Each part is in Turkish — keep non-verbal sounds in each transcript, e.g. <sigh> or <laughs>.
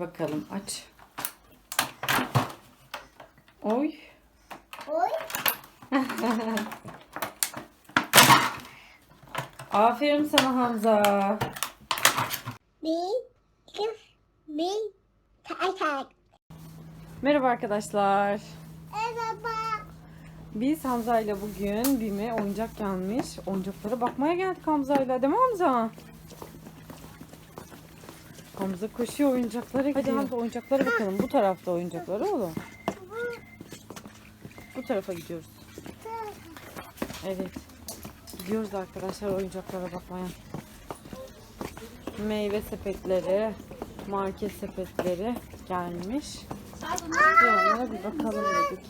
Bakalım aç. Oy. Oy. <laughs> Aferin sana Hamza. Bir, iki, bir, tak tak. Merhaba arkadaşlar. Merhaba. Biz Hamza ile bugün Bim'e oyuncak gelmiş. Oyuncaklara bakmaya geldik Hamza ile. Değil mi Hamza? Hamza koşuyor oyuncaklara gidiyor. Hadi Hamza oyuncaklara bakalım. Bu tarafta oyuncakları oğlum. Bu tarafa gidiyoruz. Evet. Gidiyoruz arkadaşlar oyuncaklara bakmaya. Meyve sepetleri, market sepetleri gelmiş. Bir onlara bir bakalım dedik.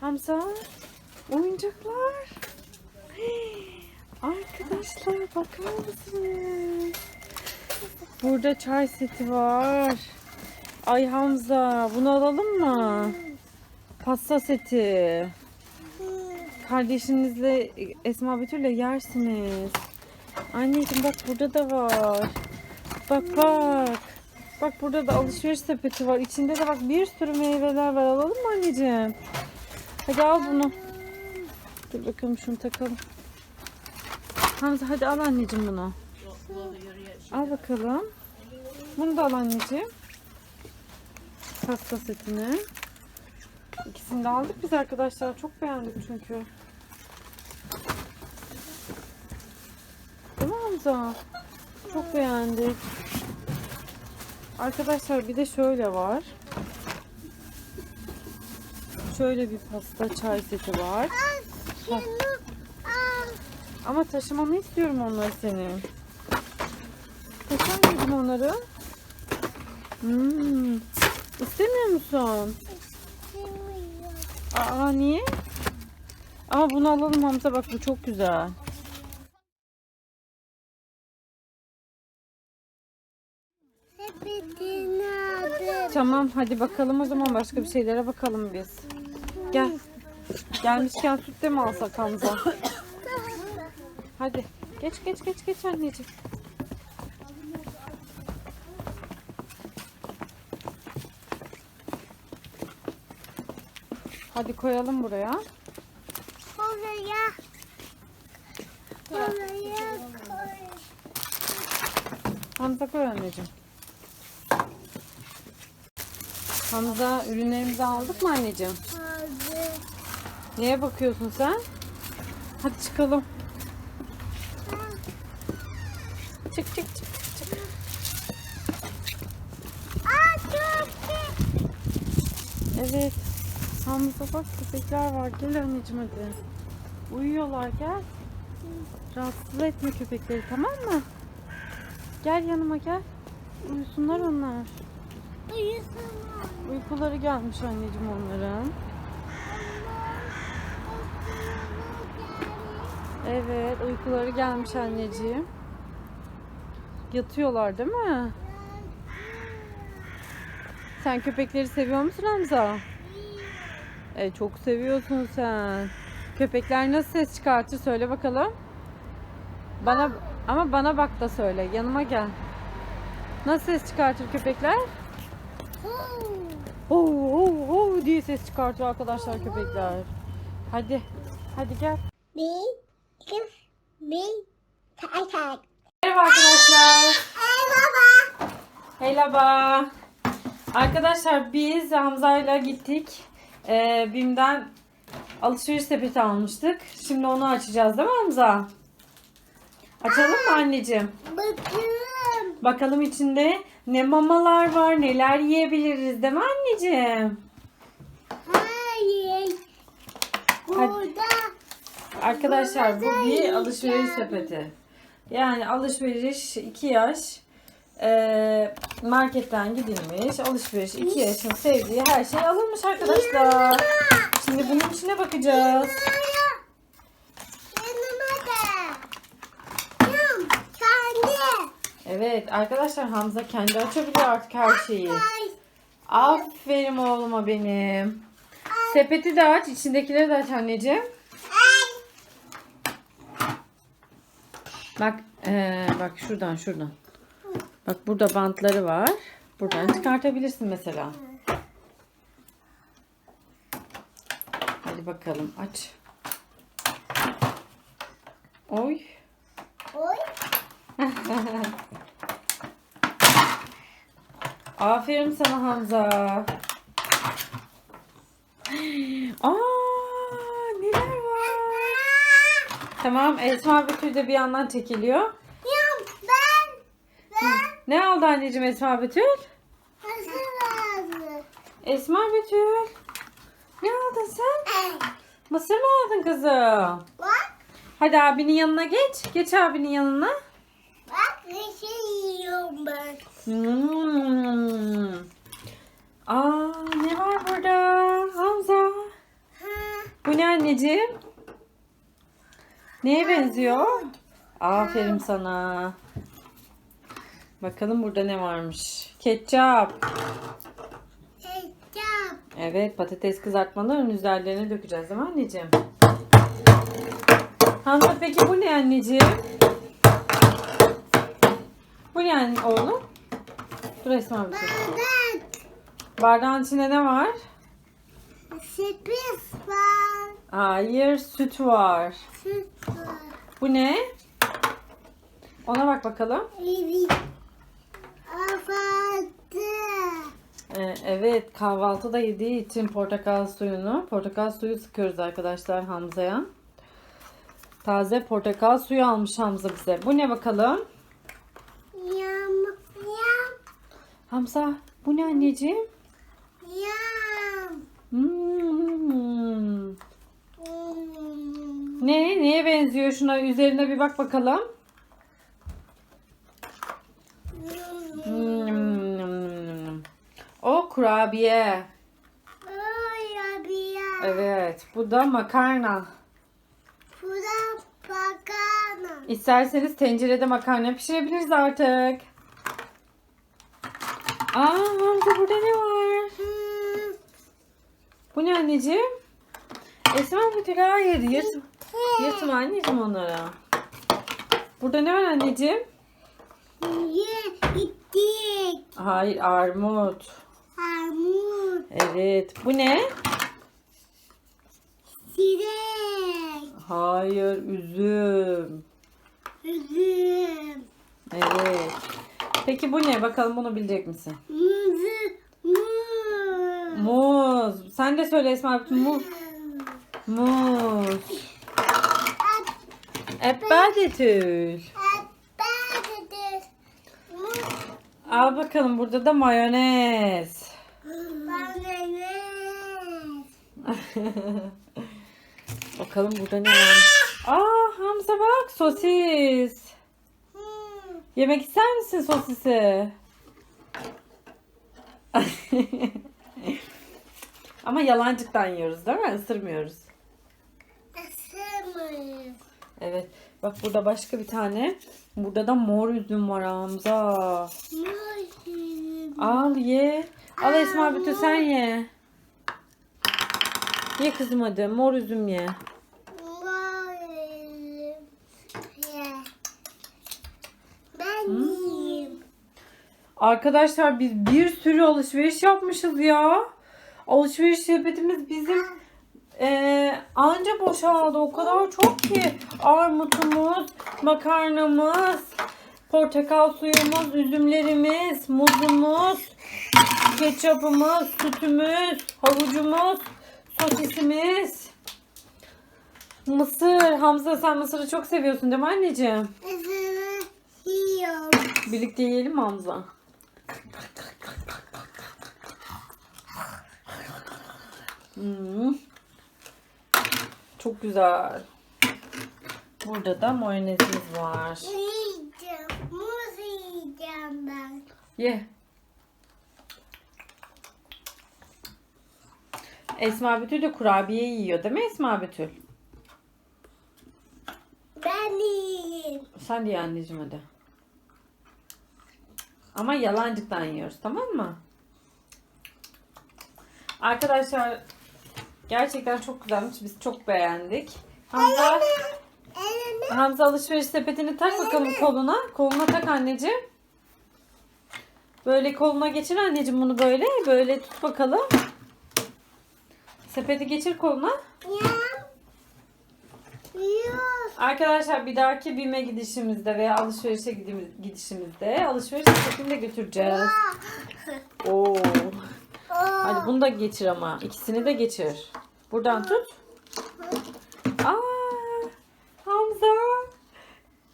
Hamza, oyuncaklar. <gasps> Arkadaşlar bakar mısınız? Burada çay seti var. Ay Hamza, bunu alalım mı? Pasta seti. Kardeşinizle Esma Betül'le yersiniz. Anneciğim bak burada da var. Bak bak. Bak burada da alışveriş sepeti var. İçinde de bak bir sürü meyveler var. Alalım mı anneciğim? Hadi al bunu. Dur bakalım şunu takalım. Hamza hadi al anneciğim bunu. Al bakalım. Bunu da al anneciğim. Pasta setini. İkisini de aldık biz arkadaşlar. Çok beğendik çünkü. Değil mi Hamza? Çok beğendik. Arkadaşlar bir de şöyle var. Şöyle bir pasta çay seti var. Al. Ama taşımanı istiyorum onları senin. Taşır mıydın onları? Hmm. İstemiyor musun? Bilmiyorum. Aa niye? Ama bunu alalım Hamza bak bu çok güzel. Tamam hadi bakalım o zaman başka bir şeylere bakalım biz. Gel. Gelmişken süt de mi alsak Hamza? Hadi. Geç geç geç geç anneciğim. Hadi koyalım buraya. Oraya. Oraya koy. Hamza koy anneciğim. Hamza ürünlerimizi aldık mı anneciğim? Aldım. Neye bakıyorsun sen? Hadi çıkalım. Çık çık çık çık. Aa. Evet. Hamza bak köpekler var. Gel anneciğim hadi. Uyuyorlar gel. Rahatsız etme köpekleri tamam mı? Gel yanıma gel. Uyusunlar onlar. Uyusunlar. Uykuları gelmiş anneciğim onların. Evet uykuları gelmiş anneciğim. Yatıyorlar değil mi? Sen köpekleri seviyor musun Hamza? E, çok seviyorsun sen. Köpekler nasıl ses çıkartır söyle bakalım. Bana ama bana bak da söyle. Yanıma gel. Nasıl ses çıkartır köpekler? Oh, oh, oh diye ses çıkartıyor arkadaşlar köpekler. Hadi. Hadi gel. Bir, iki, bir, tak tak. Merhaba arkadaşlar. Merhaba. Merhaba. Arkadaşlar biz Hamza'yla gittik. Ee, BİM'den alışveriş sepeti almıştık. Şimdi onu açacağız değil mi Hamza? Açalım mı anneciğim? Bakın. Bakalım içinde ne mamalar var, neler yiyebiliriz değil mi anneciğim? Hayır. Burada. Arkadaşlar bu bir alışveriş sepeti. Yani alışveriş 2 yaş e, marketten gidilmiş alışveriş 2 yaşın sevdiği her şey alınmış arkadaşlar. Şimdi bunun içine bakacağız. Evet arkadaşlar Hamza kendi açabiliyor artık her şeyi. Aferin oğluma benim. Sepeti de aç, içindekileri de aç anneciğim. Bak, eee, bak şuradan şuradan. Bak burada bantları var. Buradan çıkartabilirsin mesela. Hadi bakalım aç. Oy. Oy. <laughs> Aferin sana Hamza. Aa, neler var? <laughs> Tamam Esma Betül de bir yandan çekiliyor. Ne aldı anneciğim Esma Betül? Esma Betül. Ne aldın sen? Mısır mı aldın kızım? Bak. Hadi abinin yanına geç. Geç abinin yanına. Bak bir şey yiyorum ben. Hmm. Aa ne var burada? Hamza. Ha. Bu ne anneciğim? Neye benziyor? Aferin sana. Bakalım burada ne varmış. Ketçap. Ketçap. Evet patates kızartmaların üzerlerine dökeceğiz değil mi anneciğim? Hamza peki bu ne anneciğim? Bu ne anne oğlum? Dur Esma bir. Bardak. Bardağın içinde ne var? Sürpriz var. Hayır süt var. Süt var. Bu ne? Ona bak bakalım. Evet. Ee, evet kahvaltıda yediği için portakal suyunu, portakal suyu sıkıyoruz arkadaşlar Hamza'ya. Taze portakal suyu almış Hamza bize. Bu ne bakalım? Yam. Yam. Hamza bu ne anneciğim? Yam. Hmm. Hmm. Ne? Neye benziyor? Şuna üzerine bir bak bakalım. Hmm. O kurabiye. Oy abi ya. Evet. Bu da makarna. Bu da pakana. İsterseniz tencerede makarna pişirebiliriz artık. Aa Hamza burada ne var? Hmm. Bu ne anneciğim? Esma Betül hayır. Yırtma, yırtma anneciğim onlara. Burada ne var anneciğim? Ye. Hayır armut. Armut. Evet. Bu ne? Sirek. Hayır üzüm. Üzüm. Evet. Peki bu ne? Bakalım bunu bilecek misin? Muzu. Muz. Muz. Sen de söyle Esma. Muz. Muz. Patates. Muz. Al bakalım burada da mayonez. Patates. <laughs> bakalım burada ne var? Aa Hamza bak sosis. Yemek ister misin sosisi? <laughs> Ama yalancıktan yiyoruz değil mi? Isırmıyoruz. Isırmayız. Evet. Bak burada başka bir tane. Burada da mor üzüm var Hamza. Muz. Al ye. Al Esma Bütü sen ye. Ye kızım hadi. Mor üzüm ye. Ben yiyeyim. Arkadaşlar biz bir sürü alışveriş yapmışız ya. Alışveriş sepetimiz bizim eee, anca boşaldı. O kadar çok ki. Armutumuz, makarnamız, portakal suyumuz, üzümlerimiz, muzumuz, ketçapımız, sütümüz, havucumuz, sosisimiz. Mısır. Hamza sen mısırı çok seviyorsun değil mi anneciğim? Isırı yiyorum. Birlikte yiyelim mi Hamza? Hmm. Çok güzel. Burada da mayonezimiz var. Yiyeceğim. Muz yiyeceğim ben. Ye. Esma Betül de kurabiye yiyor değil mi Esma Betül? Ben yiyeyim. Sen de ye anneciğim hadi. Ama yalancıktan yiyoruz tamam mı? Arkadaşlar gerçekten çok güzelmiş. Biz çok beğendik. Hamza, Hamza alışveriş sepetini tak bakalım koluna. Koluna tak anneciğim. Böyle koluna geçir anneciğim bunu böyle. Böyle tut bakalım. Sepeti geçir koluna. Ya. Yok. Arkadaşlar bir dahaki BİM'e gidişimizde veya alışverişe gidişimizde alışveriş sepetini de götüreceğiz. Oo. Hadi bunu da geçir ama. İkisini de geçir. Buradan tut. Aa, Hamza.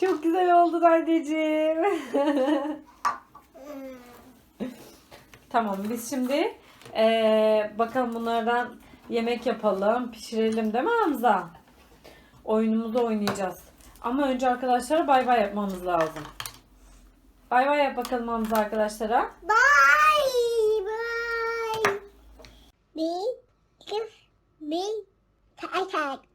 Çok güzel oldun anneciğim. tamam biz şimdi eee, bakalım bunlardan yemek yapalım. Pişirelim değil mi Hamza? Oyunumuzu oynayacağız. Ama önce arkadaşlara bay bay yapmamız lazım. Bay bay yap bakalım Hamza arkadaşlara. Bye bye. Bir, iki, bir, tak tak.